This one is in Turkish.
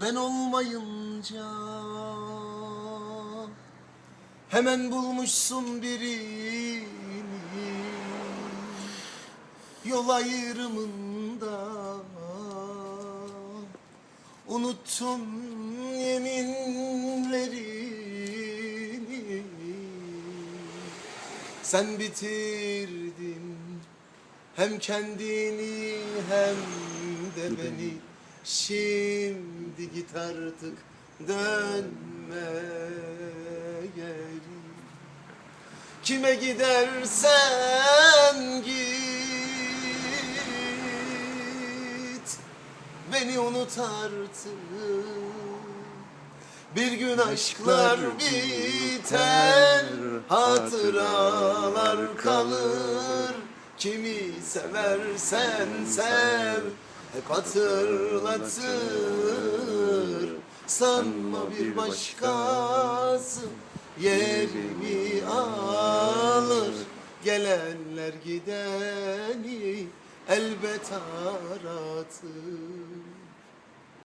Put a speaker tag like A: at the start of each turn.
A: Ben olmayınca Hemen bulmuşsun birini. Yol ayrımında Unuttun yeminlerini. Sen bitirdin hem kendini hem de beni. Şimdi artık dönme geri. Kime gidersen git Beni unut artık. Bir gün aşklar biter Hatıralar kalır. Kimi seversen sev Hep hatırlatır Sanma bir başkası Yerimi alır. Gelenler gideni elbet aratır